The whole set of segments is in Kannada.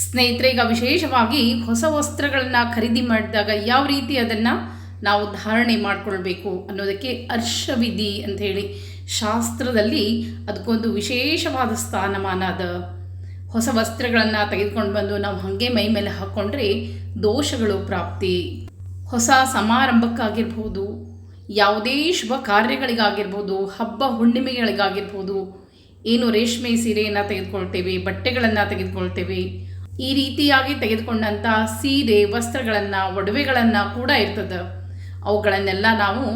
ಸ್ನೇಹಿತರೆ ಈಗ ವಿಶೇಷವಾಗಿ ಹೊಸ ವಸ್ತ್ರಗಳನ್ನು ಖರೀದಿ ಮಾಡಿದಾಗ ಯಾವ ರೀತಿ ಅದನ್ನು ನಾವು ಧಾರಣೆ ಮಾಡಿಕೊಳ್ಬೇಕು ಅನ್ನೋದಕ್ಕೆ ಅರ್ಷವಿಧಿ ಅಂತ ಹೇಳಿ ಶಾಸ್ತ್ರದಲ್ಲಿ ಅದಕ್ಕೊಂದು ವಿಶೇಷವಾದ ಸ್ಥಾನಮಾನ ಅದ. ಹೊಸ ವಸ್ತ್ರಗಳನ್ನು ತೆಗೆದುಕೊಂಡು ಬಂದು ನಾವು ಹಾಗೆ ಮೈ ಮೇಲೆ ಹಾಕ್ಕೊಂಡ್ರೆ ದೋಷಗಳು ಪ್ರಾಪ್ತಿ. ಹೊಸ ಸಮಾರಂಭಕ್ಕಾಗಿರ್ಬೋದು, ಯಾವುದೇ ಶುಭ ಕಾರ್ಯಗಳಿಗಾಗಿರ್ಬೋದು, ಹಬ್ಬ ಹುಣ್ಣಿಮೆಗಳಿಗಾಗಿರ್ಬೋದು, ಏನು ರೇಷ್ಮೆ ಸೀರೆಯನ್ನು ತೆಗೆದುಕೊಳ್ತೇವೆ, ಬಟ್ಟೆಗಳನ್ನು ತೆಗೆದುಕೊಳ್ತೇವೆ ಈ ರೀತಿಯಾಗಿ ತೆಗೆದುಕೊಂಡಂಥ ಸೀರೆ, ವಸ್ತ್ರಗಳನ್ನು, ಒಡವೆಗಳನ್ನು ಕೂಡ ಇರ್ತದೆ. ಅವುಗಳನ್ನೆಲ್ಲ ನಾವು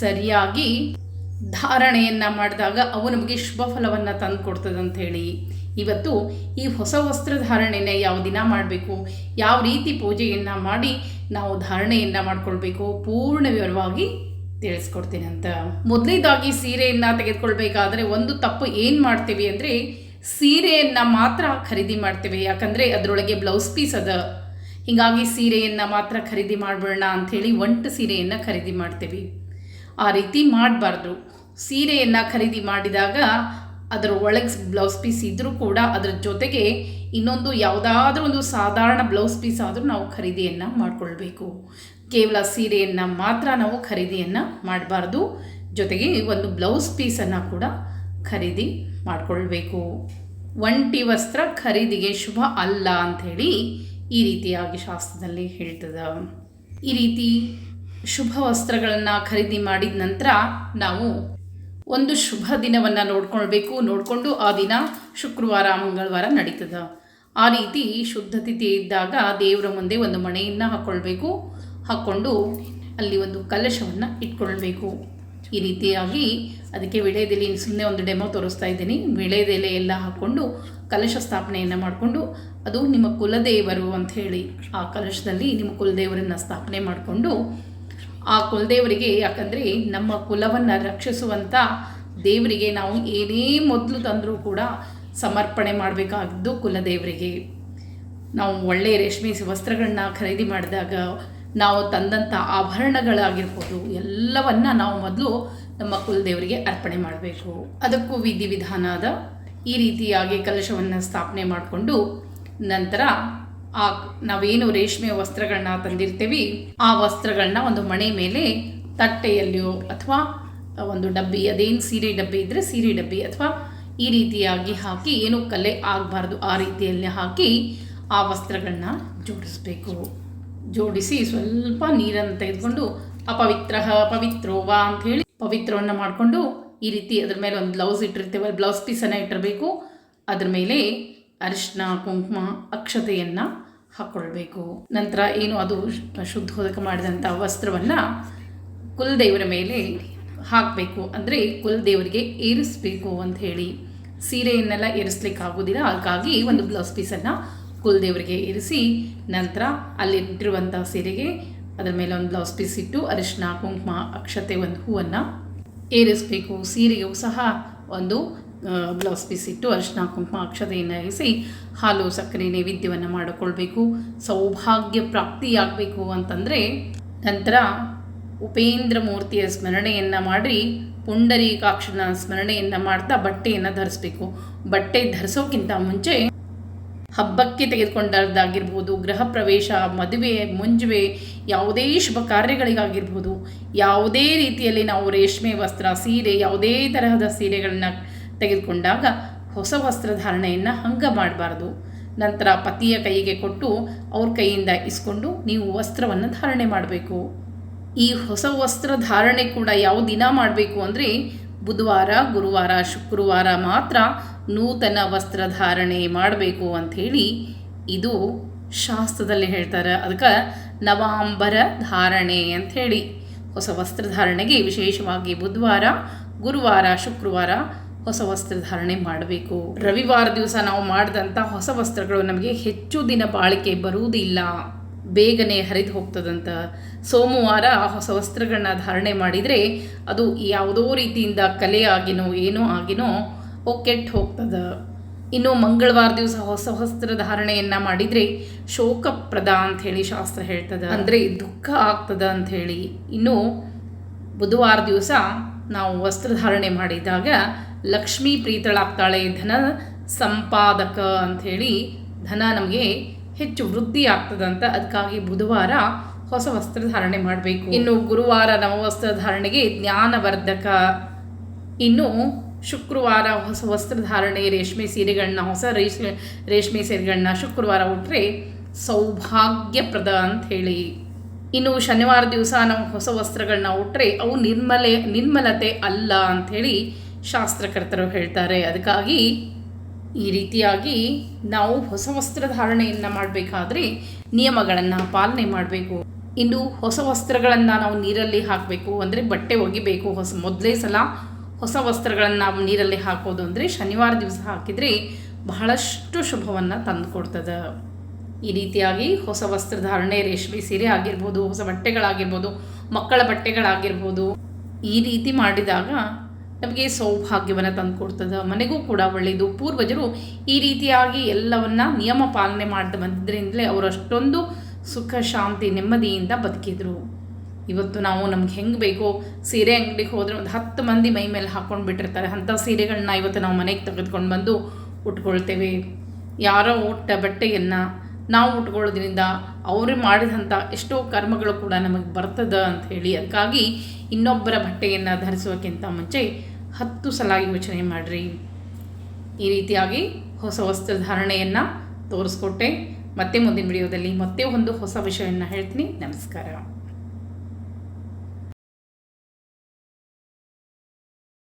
ಸರಿಯಾಗಿ ಧಾರಣೆಯನ್ನು ಮಾಡಿದಾಗ ಅವು ನಮಗೆ ಶುಭ ಫಲವನ್ನು ತಂದು ಕೊಡ್ತದಂತ ಹೇಳಿ ಇವತ್ತು ಈ ಹೊಸ ವಸ್ತ್ರ ಧಾರಣೆನ ಯಾವ ದಿನ ಮಾಡಬೇಕು, ಯಾವ ರೀತಿ ಪೂಜೆಯನ್ನು ಮಾಡಿ ನಾವು ಧಾರಣೆಯನ್ನು ಮಾಡ್ಕೊಳ್ಬೇಕು ಪೂರ್ಣ ವಿವರವಾಗಿ ತಿಳಿಸ್ಕೊಡ್ತೀನಿ ಅಂತ ಮೊದಲೇದಾಗಿ ಸೀರೆಯನ್ನು ತೆಗೆದುಕೊಳ್ಬೇಕಾದ್ರೆ ಒಂದು ತಪ್ಪು ಏನು ಮಾಡ್ತೀವಿ ಅಂದರೆ ಸೀರೆಯನ್ನು ಮಾತ್ರ ಖರೀದಿ ಮಾಡ್ತೇವೆ. ಯಾಕಂದರೆ ಅದರೊಳಗೆ ಬ್ಲೌಸ್ ಪೀಸ್ ಅದ. ಹೀಗಾಗಿ ಸೀರೆಯನ್ನು ಮಾತ್ರ ಖರೀದಿ ಮಾಡಬೇಡ ಅಂಥೇಳಿ ಒಂಟು ಸೀರೆಯನ್ನು ಖರೀದಿ ಮಾಡ್ತೇವೆ. ಆ ರೀತಿ ಮಾಡಬಾರ್ದು. ಸೀರೆಯನ್ನು ಖರೀದಿ ಮಾಡಿದಾಗ ಅದರ ಒಳಗೆ ಬ್ಲೌಸ್ ಪೀಸ್ ಇದ್ದರೂ ಕೂಡ ಅದರ ಜೊತೆಗೆ ಇನ್ನೊಂದು ಯಾವುದಾದ್ರೂ ಒಂದು ಸಾಧಾರಣ ಬ್ಲೌಸ್ ಪೀಸ್ ಆದರೂ ನಾವು ಖರೀದಿಯನ್ನು ಮಾಡಿಕೊಳ್ಬೇಕು. ಕೇವಲ ಸೀರೆಯನ್ನು ಮಾತ್ರ ನಾವು ಖರೀದಿಯನ್ನು ಮಾಡಬಾರ್ದು. ಜೊತೆಗೆ ಒಂದು ಬ್ಲೌಸ್ ಪೀಸನ್ನು ಕೂಡ ಖರೀದಿ ಮಾಡಿಕೊಳ್ಬೇಕು. ಒಂಟಿ ವಸ್ತ್ರ ಖರೀದಿಗೆ ಶುಭ ಅಲ್ಲ ಅಂಥೇಳಿ ಈ ರೀತಿಯಾಗಿ ಶಾಸ್ತ್ರದಲ್ಲಿ ಹೇಳ್ತದೆ. ಈ ರೀತಿ ಶುಭ ವಸ್ತ್ರಗಳನ್ನು ಖರೀದಿ ಮಾಡಿದ ನಂತರ ನಾವು ಒಂದು ಶುಭ ದಿನವನ್ನು ನೋಡ್ಕೊಳ್ಬೇಕು. ನೋಡಿಕೊಂಡು ಆ ದಿನ ಶುಕ್ರವಾರ, ಮಂಗಳವಾರ ನಡೀತದೆ. ಆ ರೀತಿ ಶುದ್ಧ ತಿಥಿ ಇದ್ದಾಗ ದೇವರ ಮುಂದೆ ಒಂದು ಮಣೆಯನ್ನು ಹಾಕ್ಕೊಳ್ಬೇಕು ಹಾಕ್ಕೊಂಡು ಅಲ್ಲಿ ಒಂದು ಕಲಶವನ್ನು ಇಟ್ಕೊಳ್ಬೇಕು. ಈ ರೀತಿಯಾಗಿ ಅದಕ್ಕೆ ವಿಳೆದೆಲೆ ಸುಮ್ಮನೆ ಒಂದು ಡೆಮೋ ತೋರಿಸ್ತಾ ಇದ್ದೀನಿ. ವಿಳೆದೆಲೆ ಎಲ್ಲ ಹಾಕ್ಕೊಂಡು ಕಲಶ ಸ್ಥಾಪನೆಯನ್ನು ಮಾಡಿಕೊಂಡು ಅದು ನಿಮ್ಮ ಕುಲದೇವರು ಅಂತ ಹೇಳಿ ಆ ಕಲಶದಲ್ಲಿ ನಿಮ್ಮ ಕುಲದೇವರನ್ನು ಸ್ಥಾಪನೆ ಮಾಡಿಕೊಂಡು ಆ ಕುಲದೇವರಿಗೆ ಯಾಕಂದರೆ ನಮ್ಮ ಕುಲವನ್ನು ರಕ್ಷಿಸುವಂಥ ದೇವರಿಗೆ ನಾವು ಏನೇ ಮೊದಲು ತಂದರೂ ಕೂಡ ಸಮರ್ಪಣೆ ಮಾಡಬೇಕಾಗಿದ್ದು ಕುಲದೇವರಿಗೆ. ನಾವು ಒಳ್ಳೆಯ ರೇಷ್ಮೆ ವಸ್ತ್ರಗಳನ್ನ ಖರೀದಿ ಮಾಡಿದಾಗ ನಾವು ತಂದಂಥ ಆಭರಣಗಳಾಗಿರ್ಬೋದು, ಎಲ್ಲವನ್ನು ನಾವು ಮೊದಲು ನಮ್ಮ ಕುಲದೇವರಿಗೆ ಅರ್ಪಣೆ ಮಾಡಬೇಕು. ಅದಕ್ಕೂ ವಿಧಿ ವಿಧಾನದ ಈ ರೀತಿಯಾಗಿ ಕಲಶವನ್ನು ಸ್ಥಾಪನೆ ಮಾಡಿಕೊಂಡು ನಂತರ ಆ ನಾವೇನು ರೇಷ್ಮೆ ವಸ್ತ್ರಗಳನ್ನ ತಂದಿರ್ತೀವಿ, ಆ ವಸ್ತ್ರಗಳನ್ನ ಒಂದು ಮಣೆ ಮೇಲೆ ತಟ್ಟೆಯಲ್ಲಿಯೋ ಅಥವಾ ಒಂದು ಡಬ್ಬಿ, ಅದೇನು ಸೀರೆ ಡಬ್ಬಿ ಇದ್ದರೆ ಸೀರೆ ಡಬ್ಬಿ ಅಥವಾ ಈ ರೀತಿಯಾಗಿ ಹಾಕಿ, ಏನು ಕಲೆ ಆಗಬಾರ್ದು ಆ ರೀತಿಯಲ್ಲಿ ಹಾಕಿ ಆ ವಸ್ತ್ರಗಳನ್ನ ಜೋಡಿಸ್ಬೇಕು. ಜೋಡಿಸಿ ಸ್ವಲ್ಪ ನೀರನ್ನು ತೆಗೆದುಕೊಂಡು ಅಪವಿತ್ರ ಪವಿತ್ರೋವ ಅಂತ ಹೇಳಿ ಪವಿತ್ರವನ್ನು ಮಾಡಿಕೊಂಡು ಈ ರೀತಿ ಅದ್ರ ಮೇಲೆ ಒಂದು ಬ್ಲೌಸ್ ಇಟ್ಟಿರ್ತೇವೆ. ಬ್ಲೌಸ್ ಪೀಸನ್ನು ಇಟ್ಟಿರಬೇಕು. ಅದ್ರ ಮೇಲೆ ಅರಿಶಿನ, ಕುಂಕುಮ, ಅಕ್ಷತೆಯನ್ನು ಹಾಕ್ಕೊಳ್ಬೇಕು ನಂತರ ಏನು ಅದು ಶುದ್ಧೋದಕ ಮಾಡಿದಂಥ ವಸ್ತ್ರವನ್ನು ಕುಲದೇವರ ಮೇಲೆ ಹಾಕಬೇಕು. ಅಂದರೆ ಕುಲದೇವರಿಗೆ ಏರಿಸ್ಬೇಕು ಅಂತ ಹೇಳಿ ಸೀರೆಯನ್ನೆಲ್ಲ ಏರಿಸ್ಲಿಕ್ಕೆ ಆಗೋದಿಲ್ಲ ಹಾಗಾಗಿ ಒಂದು ಬ್ಲೌಸ್ ಪೀಸನ್ನು ಕುಲದೇವರಿಗೆ ಇರಿಸಿ ನಂತರ ಅಲ್ಲಿಟ್ಟಿರುವಂಥ ಸೀರೆಗೆ ಅದರ ಮೇಲೆ ಒಂದು ಬ್ಲೌಸ್ ಪೀಸ್ ಇಟ್ಟು ಅರಿಶಿನ ಕುಂಕುಮ, ಅಕ್ಷತೆ ಒಂದು ಹೂವನ್ನು ಏರಿಸಬೇಕು. ಸೀರೆಗೂ ಸಹ ಒಂದು ಬ್ಲೌಸ್ ಪೀಸ್ ಇಟ್ಟು ಅರಿಶಿನ ಕುಂಕುಮ, ಅಕ್ಷತೆಯನ್ನು ಇರಿಸಿ ಹಾಲು, ಸಕ್ಕರೆ, ನೈವೇದ್ಯವನ್ನು ಮಾಡಿಕೊಳ್ಬೇಕು. ಸೌಭಾಗ್ಯ ಪ್ರಾಪ್ತಿಯಾಗಬೇಕು ಅಂತಂದರೆ ನಂತರ ಉಪೇಂದ್ರ ಮೂರ್ತಿಯ ಸ್ಮರಣೆಯನ್ನು ಮಾಡಿ ಪುಂಡರೀಕಾಕ್ಷನ ಸ್ಮರಣೆಯನ್ನು ಮಾಡ್ತಾ ಬಟ್ಟೆಯನ್ನು ಧರಿಸ್ಬೇಕು. ಬಟ್ಟೆ ಧರಿಸೋಕ್ಕಿಂತ ಮುಂಚೆ ಹಬ್ಬಕ್ಕೆ ತೆಗೆದುಕೊಂಡದ್ದಾಗಿರ್ಬೋದು, ಗೃಹ ಪ್ರವೇಶ, ಮದುವೆ, ಮುಂಜುವೆ, ಯಾವುದೇ ಶುಭ ಕಾರ್ಯಗಳಿಗಾಗಿರ್ಬೋದು, ಯಾವುದೇ ರೀತಿಯಲ್ಲಿ ನಾವು ರೇಷ್ಮೆ ವಸ್ತ್ರ, ಸೀರೆ, ಯಾವುದೇ ತರಹದ ಸೀರೆಗಳನ್ನ ತೆಗೆದುಕೊಂಡಾಗ ಹೊಸ ವಸ್ತ್ರಧಾರಣೆಯನ್ನು ಹಂಗ ಮಾಡಬಾರ್ದು. ನಂತರ ಪತಿಯ ಕೈಗೆ ಕೊಟ್ಟು ಅವ್ರ ಕೈಯಿಂದ ಇಸ್ಕೊಂಡು ನೀವು ವಸ್ತ್ರವನ್ನು ಧಾರಣೆ ಮಾಡಬೇಕು. ಈ ಹೊಸ ವಸ್ತ್ರ ಧಾರಣೆ ಕೂಡ ಯಾವ ದಿನ ಮಾಡಬೇಕು ಅಂದರೆ ಬುಧವಾರ, ಗುರುವಾರ, ಶುಕ್ರವಾರ ಮಾತ್ರ ನೂತನ ವಸ್ತ್ರಧಾರಣೆ ಮಾಡಬೇಕು ಅಂಥೇಳಿ ಇದು ಶಾಸ್ತ್ರದಲ್ಲಿ ಹೇಳ್ತಾರೆ. ಅದಕ್ಕೆ ನವಾಂಬರ ಧಾರಣೆ ಅಂಥೇಳಿ. ಹೊಸ ವಸ್ತ್ರಧಾರಣೆಗೆ ವಿಶೇಷವಾಗಿ ಬುಧವಾರ, ಗುರುವಾರ, ಶುಕ್ರವಾರ ಹೊಸ ವಸ್ತ್ರಧಾರಣೆ ಮಾಡಬೇಕು. ರವಿವಾರ ದಿವಸ ನಾವು ಮಾಡಿದಂಥ ಹೊಸ ವಸ್ತ್ರಗಳು ನಮಗೆ ಹೆಚ್ಚು ದಿನ ಬಾಳಿಕೆ ಬರುವುದಿಲ್ಲ. ಬೇಗನೆ ಹರಿದು ಹೋಗ್ತದಂತ. ಸೋಮವಾರ ಹೊಸ ವಸ್ತ್ರಗಳನ್ನ ಧಾರಣೆ ಮಾಡಿದರೆ ಅದು ಯಾವುದೋ ರೀತಿಯಿಂದ ಕಲೆ ಆಗಿನೋ ಏನೋ ಆಗಿನೋ ಕೆಟ್ಟು ಹೋಗ್ತದೆ ಇನ್ನು ಮಂಗಳವಾರ ದಿವಸ ಹೊಸ ವಸ್ತ್ರ ಧಾರಣೆಯನ್ನ ಮಾಡಿದರೆ ಶೋಕಪ್ರದ ಅಂಥೇಳಿ ಶಾಸ್ತ್ರ ಹೇಳ್ತದೆ. ಅಂದರೆ ದುಃಖ ಆಗ್ತದ ಹೇಳಿ ಇನ್ನು ಬುಧವಾರ ದಿವಸ ನಾವು ವಸ್ತ್ರಧಾರಣೆ ಮಾಡಿದಾಗ ಲಕ್ಷ್ಮೀ ಪ್ರೀತಳಾಗ್ತಾಳೆ ಧನ ಸಂಪಾದಕ ಅಂಥೇಳಿ ಧನ ನಮಗೆ ಹೆಚ್ಚು ವೃದ್ಧಿ ಆಗ್ತದಂತ ಅದಕ್ಕಾಗಿ ಬುಧವಾರ ಹೊಸ ವಸ್ತ್ರ ಧಾರಣೆ ಮಾಡಬೇಕು. ಇನ್ನು ಗುರುವಾರ ನವವಸ್ತ್ರ ಧಾರಣೆಗೆ ಜ್ಞಾನವರ್ಧಕ. ಇನ್ನು ಶುಕ್ರವಾರ ಹೊಸ ವಸ್ತ್ರಧಾರಣೆ ರೇಷ್ಮೆ ಸೀರೆಗಳನ್ನ, ಹೊಸ ರೇಷ್ಮೆ ರೇಷ್ಮೆ ಸೀರೆಗಳನ್ನ ಶುಕ್ರವಾರ ಉಟ್ಟರೆ ಸೌಭಾಗ್ಯಪ್ರದ ಅಂತ ಹೇಳಿ. ಇನ್ನು ಶನಿವಾರ ದಿವಸ ನಾವು ಹೊಸ ವಸ್ತ್ರಗಳನ್ನ ಉಟ್ಟರೆ ಅವು ನಿರ್ಮಲೆ, ನಿರ್ಮಲತೆ ಅಲ್ಲ ಅಂಥೇಳಿ ಶಾಸ್ತ್ರಕರ್ತರು ಹೇಳ್ತಾರೆ. ಅದಕ್ಕಾಗಿ ಈ ರೀತಿಯಾಗಿ ನಾವು ಹೊಸ ವಸ್ತ್ರ ವಸ್ತ್ರಧಾರಣೆಯನ್ನು ಮಾಡಬೇಕಾದ್ರೆ ನಿಯಮಗಳನ್ನು ಪಾಲನೆ ಮಾಡಬೇಕು. ಇನ್ನು ಹೊಸ ವಸ್ತ್ರಗಳನ್ನು ನಾವು ನೀರಲ್ಲಿ ಹಾಕಬೇಕು ಅಂದರೆ ಬಟ್ಟೆ ಒಗಿಬೇಕು. ಹೊಸ ಮೊದಲೇ ಸಲ ಹೊಸ ವಸ್ತ್ರಗಳನ್ನು ನಾವು ನೀರಲ್ಲಿ ಹಾಕೋದು ಅಂದರೆ ಶನಿವಾರ ದಿವಸ ಹಾಕಿದರೆ ಬಹಳಷ್ಟು ಶುಭವನ್ನು ತಂದುಕೊಡ್ತದೆ. ಈ ರೀತಿಯಾಗಿ ಹೊಸ ವಸ್ತ್ರಧಾರಣೆ ರೇಷ್ಮೆ ಸೀರೆ ಆಗಿರ್ಬೋದು, ಹೊಸ ಬಟ್ಟೆಗಳಾಗಿರ್ಬೋದು, ಮಕ್ಕಳ ಬಟ್ಟೆಗಳಾಗಿರ್ಬೋದು, ಈ ರೀತಿ ಮಾಡಿದಾಗ ನಮಗೆ ಸೌಭಾಗ್ಯವನ್ನು ತಂದುಕೊಡ್ತದೆ. ಮನೆಗೂ ಕೂಡ ಒಳ್ಳೆಯದು ಪೂರ್ವಜರು ಈ ರೀತಿಯಾಗಿ ಎಲ್ಲವನ್ನ ನಿಯಮ ಪಾಲನೆ ಮಾಡ್ತಾ ಬಂದಿದ್ದರಿಂದಲೇ ಅವರು ಅಷ್ಟೊಂದು ಸುಖ, ಶಾಂತಿ, ನೆಮ್ಮದಿಯಿಂದ ಬದುಕಿದ್ರು. ಇವತ್ತು ನಾವು ನಮ್ಗೆ ಹೆಂಗೆ ಬೇಕೋ ಸೀರೆ ಅಂಗಡಿಗೆ ಹೋದರೆ ಒಂದು ಹತ್ತು ಮಂದಿ ಮೈ ಮೇಲೆ ಹಾಕ್ಕೊಂಡು ಬಿಟ್ಟಿರ್ತಾರೆ. ಅಂಥ ಸೀರೆಗಳನ್ನ ಇವತ್ತು ನಾವು ಮನೆಗೆ ತೆಗೆದುಕೊಂಡು ಬಂದು ಉಟ್ಕೊಳ್ತೇವೆ. ಯಾರೋ ಉಟ್ಟ ಬಟ್ಟೆಯನ್ನು ನಾವು ಉಟ್ಕೊಳ್ಳೋದ್ರಿಂದ ಅವರು ಮಾಡಿದಂಥ ಎಷ್ಟೋ ಕರ್ಮಗಳು ಕೂಡ ನಮಗೆ ಬರ್ತದ ಅಂತ ಹೇಳಿ ಅದಕ್ಕಾಗಿ ಇನ್ನೊಬ್ಬರ ಬಟ್ಟೆಯನ್ನು ಧರಿಸೋಕ್ಕಿಂತ ಮುಂಚೆ ಹತ್ತು ಸಲ ಯೋಚನೆ ಮಾಡಿರಿ. ಈ ರೀತಿಯಾಗಿ ಹೊಸ ವಸ್ತ್ರಧಾರಣೆಯನ್ನು ತೋರಿಸ್ಕೊಟ್ಟೆ. ಮತ್ತೆ ಮುಂದಿನ ವಿಡಿಯೋದಲ್ಲಿ ಮತ್ತೆ ಒಂದು ಹೊಸ ವಿಷಯವನ್ನು ಹೇಳ್ತೀನಿ. ನಮಸ್ಕಾರ.